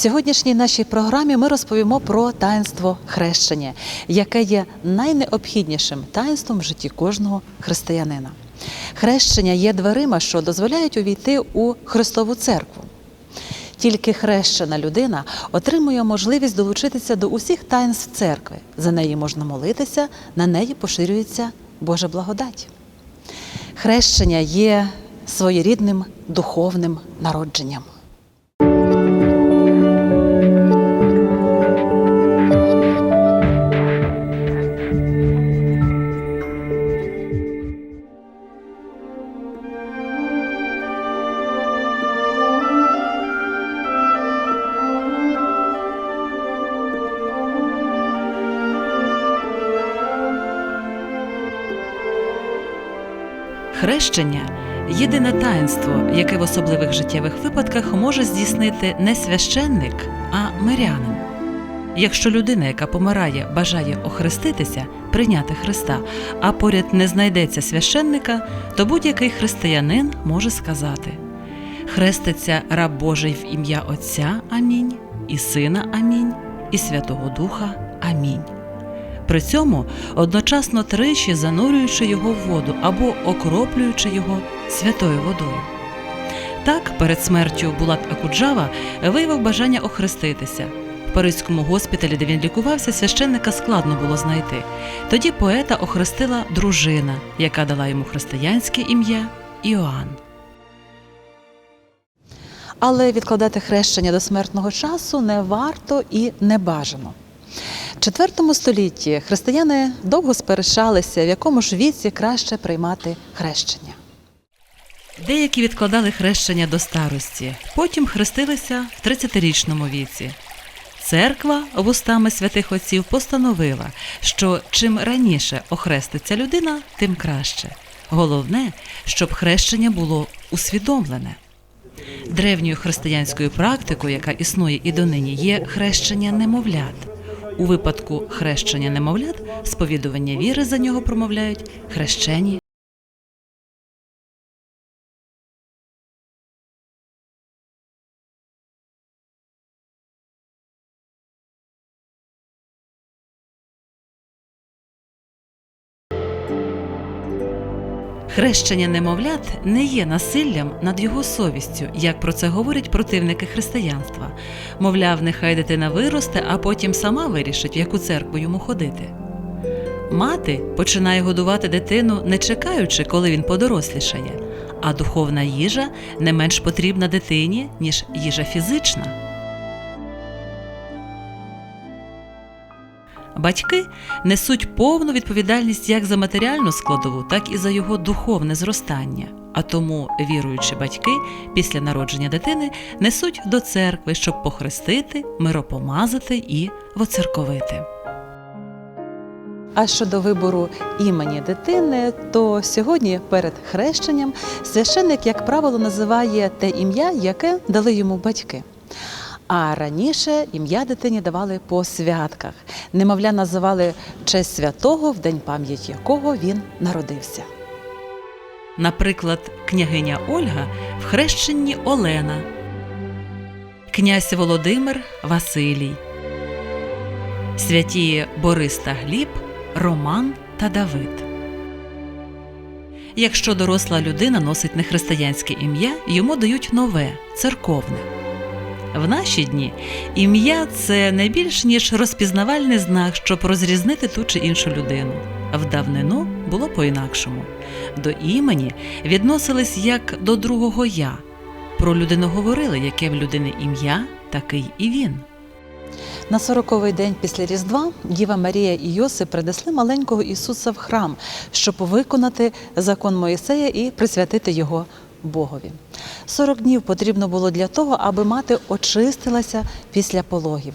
сьогоднішній нашій програмі ми розповімо про таїнство хрещення, яке є найнеобхіднішим таїнством в житті кожного християнина. Хрещення є дверима, що дозволяють увійти у Христову церкву. Тільки хрещена людина отримує можливість долучитися до усіх таїнств церкви. За неї можна молитися, на неї поширюється Божа благодать. Хрещення є своєрідним духовним народженням. Хрещення єдине таїнство, яке в особливих життєвих випадках може здійснити не священник, а мирянин. Якщо людина, яка помирає, бажає охреститися, прийняти Христа, а поряд не знайдеться священника, то будь-який християнин може сказати: Хреститься раб Божий в ім'я Отця Амінь, і Сина Амінь, і Святого Духа Амінь при цьому одночасно тричі занурюючи його в воду або окроплюючи його святою водою. Так, перед смертю Булат Акуджава виявив бажання охреститися. В Паризькому госпіталі, де він лікувався, священника складно було знайти. Тоді поета охрестила дружина, яка дала йому християнське ім'я Іоанн. Але відкладати хрещення до смертного часу не варто і не бажано. IV столітті християни довго сперечалися, в якому ж віці краще приймати хрещення. Деякі відкладали хрещення до старості, потім хрестилися в 30-річному віці. Церква вустами святих отців постановила, що чим раніше охреститься людина, тим краще. Головне, щоб хрещення було усвідомлене. Древньою християнською практикою, яка існує і донині, є хрещення немовлят. У випадку хрещення немовлят сповідування віри за нього промовляють хрещені Хрещення немовлят не є насиллям над його совістю, як про це говорять противники християнства. Мовляв, нехай дитина виросте, а потім сама вирішить, в яку церкву йому ходити. Мати починає годувати дитину, не чекаючи, коли він подорослішає, а духовна їжа не менш потрібна дитині, ніж їжа фізична. Батьки несуть повну відповідальність як за матеріальну складову, так і за його духовне зростання. А тому віруючі батьки після народження дитини несуть до церкви, щоб похрестити, миропомазати і воцерковити. А щодо вибору імені дитини, то сьогодні перед хрещенням священник, як правило, називає те ім'я, яке дали йому батьки. А раніше ім'я дитині давали по святках. Немовля називали честь святого, в день пам'яті якого він народився. Наприклад, княгиня Ольга в хрещенні Олена, князь Володимир Василій, святі Борис та Гліб, Роман та Давид. Якщо доросла людина носить нехристиянське ім'я, йому дають нове церковне. В наші дні ім'я це не більш ніж розпізнавальний знак, щоб розрізнити ту чи іншу людину. В давнину було по-інакшому. До імені відносились як до другого я. Про людину говорили, яке в людини ім'я, такий і він. На сороковий день після Різдва Діва Марія і Йосип принесли маленького Ісуса в храм, щоб виконати закон Моїсея і присвятити його Богові. Сорок днів потрібно було для того, аби мати очистилася після пологів.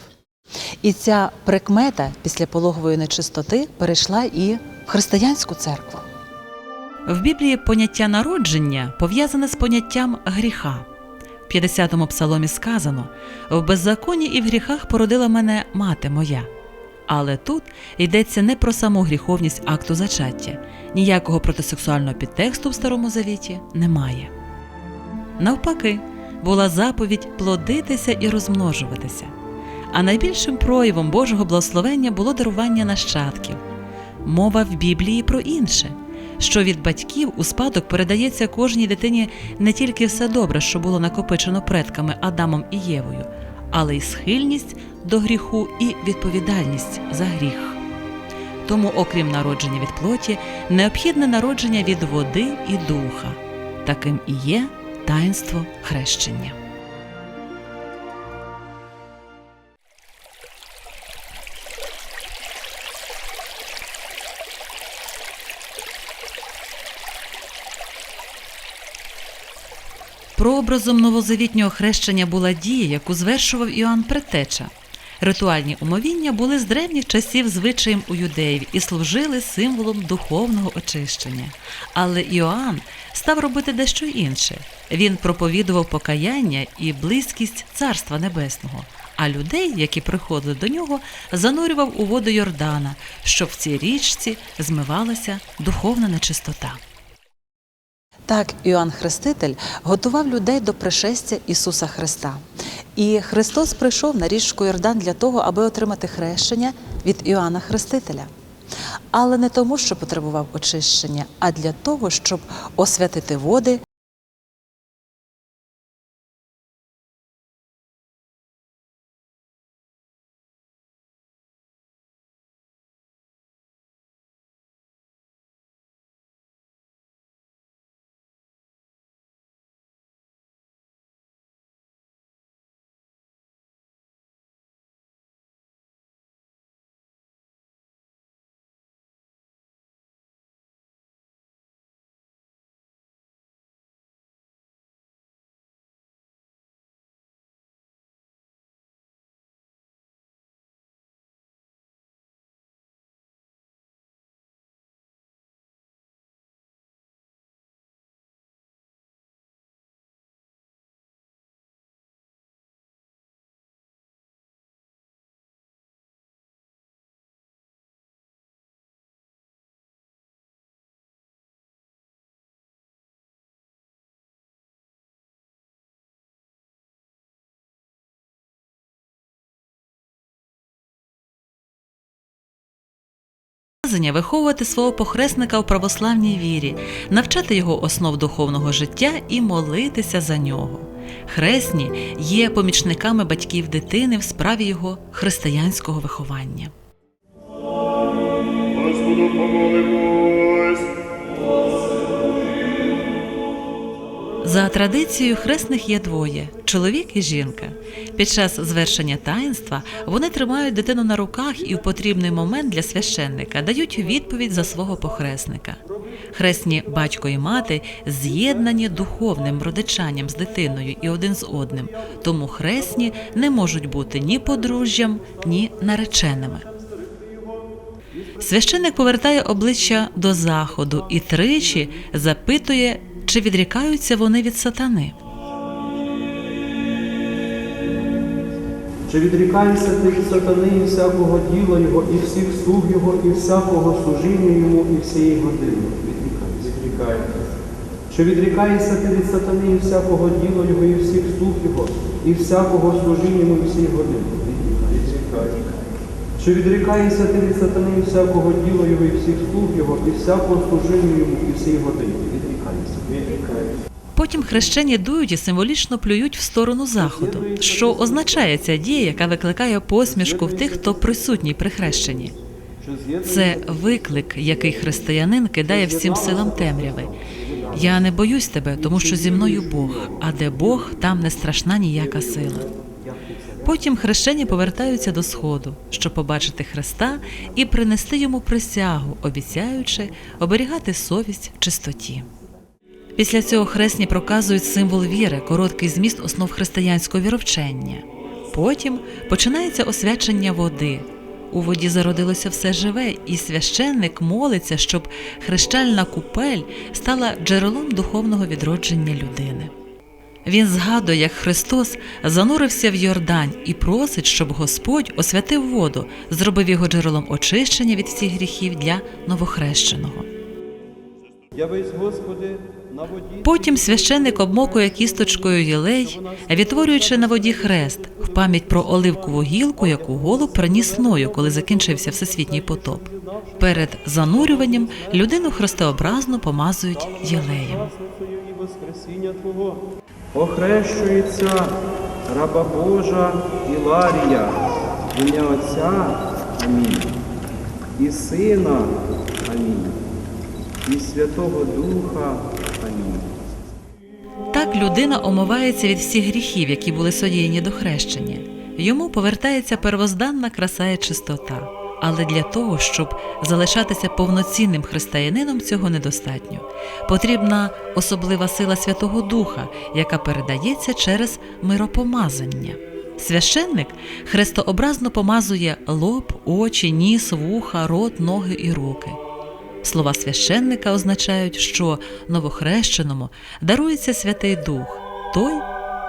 І ця прикмета після пологової нечистоти перейшла і в християнську церкву. В Біблії поняття народження пов'язане з поняттям гріха. В 50-му псаломі сказано: в беззаконні і в гріхах породила мене мати моя. Але тут йдеться не про саму гріховність акту зачаття, ніякого протисексуального підтексту в Старому Завіті немає. Навпаки, була заповідь плодитися і розмножуватися. А найбільшим проявом Божого благословення було дарування нащадків. Мова в Біблії про інше, що від батьків у спадок передається кожній дитині не тільки все добре, що було накопичено предками Адамом і Євою, але й схильність до гріху і відповідальність за гріх. Тому, окрім народження від плоті, необхідне народження від води і духа. Таким і є таїнство хрещення. Прообразом новозавітнього хрещення була дія, яку звершував Іоанн Предтеча. Ритуальні умовіння були з древніх часів звичаєм у юдеїв і служили символом духовного очищення. Але Іоанн став робити дещо інше. Він проповідував покаяння і близькість Царства Небесного, а людей, які приходили до нього, занурював у воду Йордана, щоб в цій річці змивалася духовна нечистота. Так Іоанн Хреститель готував людей до пришестя Ісуса Христа. І Христос прийшов на річку Йордан для того, аби отримати хрещення від Іоанна Хрестителя. Але не тому, що потребував очищення, а для того, щоб освятити води виховувати свого похресника у православній вірі, навчати його основ духовного життя і молитися за нього. Хресні є помічниками батьків дитини в справі його християнського виховання. Господу помолимось. За традицією хресних є двоє чоловік і жінка. Під час звершення таїнства вони тримають дитину на руках і в потрібний момент для священника дають відповідь за свого похресника. Хресні батько і мати з'єднані духовним родичанням з дитиною і один з одним, тому хресні не можуть бути ні подружжям, ні нареченими. Священник повертає обличчя до заходу і тричі запитує, чи відрікаються вони від сатани. Чи відрікаєшся ти від сатани і всякого діла його, і всіх слуг його, і всякого служіння йому, і всієї години? Відрікаєшся. Чи відрікаєшся ти від сатани і всякого діла його, і всіх слуг його, і всякого служіння йому, і всієї години? Відрікаєшся. Чи відрікаєшся ти від сатани і всякого діла його, і всіх слуг його, і всякого служіння йому, і всієї години? Потім хрещені дують і символічно плюють в сторону заходу, що означає ця дія, яка викликає посмішку в тих, хто присутній при хрещенні. Це виклик, який християнин кидає всім силам темряви. Я не боюсь тебе, тому що зі мною Бог, а де Бог, там не страшна ніяка сила. Потім хрещені повертаються до сходу, щоб побачити Христа і принести йому присягу, обіцяючи оберігати совість в чистоті. Після цього хресні проказують символ віри, короткий зміст основ християнського віровчення. Потім починається освячення води. У воді зародилося все живе, і священник молиться, щоб хрещальна купель стала джерелом духовного відродження людини. Він згадує, як Христос занурився в Йордань і просить, щоб Господь освятив воду, зробив його джерелом очищення від всіх гріхів для новохрещеного. Явись, Господи, на воді Потім священник обмокує кісточкою єлей, відтворюючи на воді хрест в пам'ять про оливкову гілку, яку голуб приніс ною, коли закінчився всесвітній потоп. Перед занурюванням людину хрестообразно помазують єлеєм. Охрещується раба Божа Іларія, в ім'я Отця Амінь, і Сина Амінь, і Святого Духа людина омивається від всіх гріхів, які були содіяні до хрещення. Йому повертається первозданна краса і чистота. Але для того, щоб залишатися повноцінним християнином, цього недостатньо. Потрібна особлива сила Святого Духа, яка передається через миропомазання. Священник хрестообразно помазує лоб, очі, ніс, вуха, рот, ноги і руки. Слова священника означають, що новохрещеному дарується Святий Дух, той,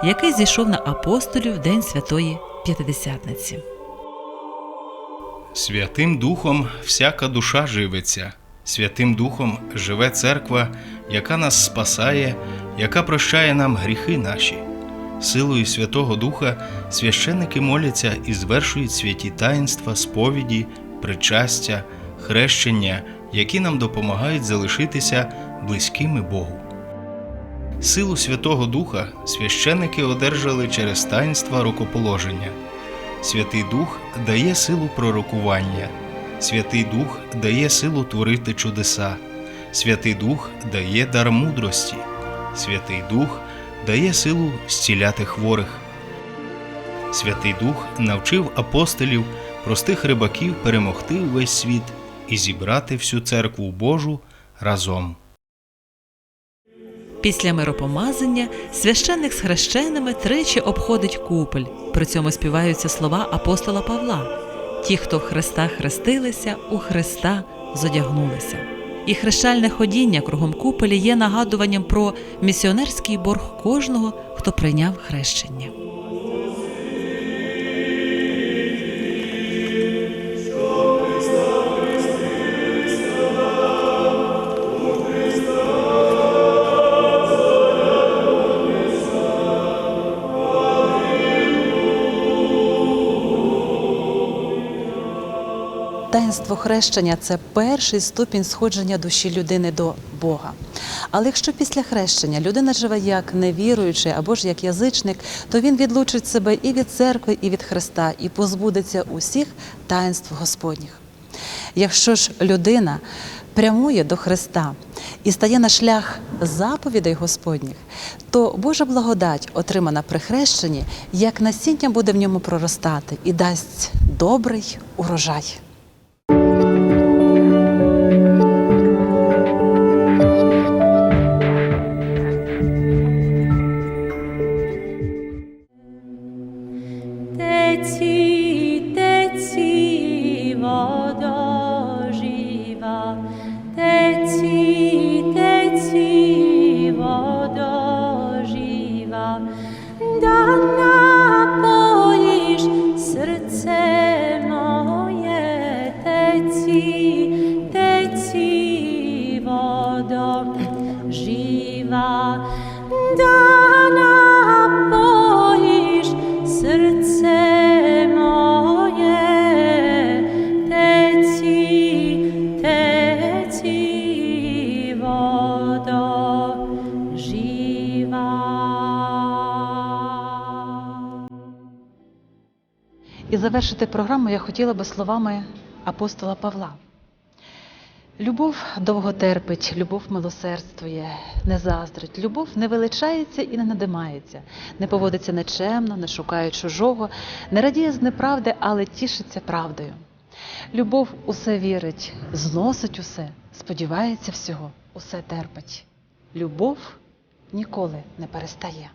який зійшов на апостолів в день Святої П'ятидесятниці. Святим Духом всяка душа живиться, Святим Духом живе церква, яка нас спасає, яка прощає нам гріхи наші. Силою Святого Духа священники моляться і звершують святі таїнства, сповіді, причастя, хрещення, які нам допомагають залишитися близькими Богу. Силу Святого Духа священники одержали через таїнства рукоположення. Святий Дух дає силу пророкування, Святий Дух дає силу творити чудеса, Святий Дух дає дар мудрості, Святий Дух дає силу зціляти хворих. Святий Дух навчив апостолів, простих рибаків перемогти увесь світ і зібрати всю церкву Божу разом. Після миропомазання священник з хрещеними тричі обходить купель. При цьому співаються слова апостола Павла: Ті, хто в Христа хрестилися, у Христа зодягнулися. І хрещальне ходіння кругом купелі є нагадуванням про місіонерський борг кожного, хто прийняв хрещення. Таїнство хрещення це перший ступінь сходження душі людини до Бога. Але якщо після хрещення людина живе як невіруючий або ж як язичник, то він відлучить себе і від церкви, і від Христа, і позбудеться усіх таїнств Господніх. Якщо ж людина прямує до Христа і стає на шлях заповідей Господніх, то Божа благодать, отримана при хрещенні, як насіння буде в ньому проростати і дасть добрий урожай. І завершити програму я хотіла би словами апостола Павла. Любов довго терпить, любов милосердствує, не заздрить, любов не величається і не надимається, не поводиться нечемно, не шукає чужого, не радіє з неправди, але тішиться правдою. Любов усе вірить, зносить усе, сподівається всього, усе терпить. Любов ніколи не перестає.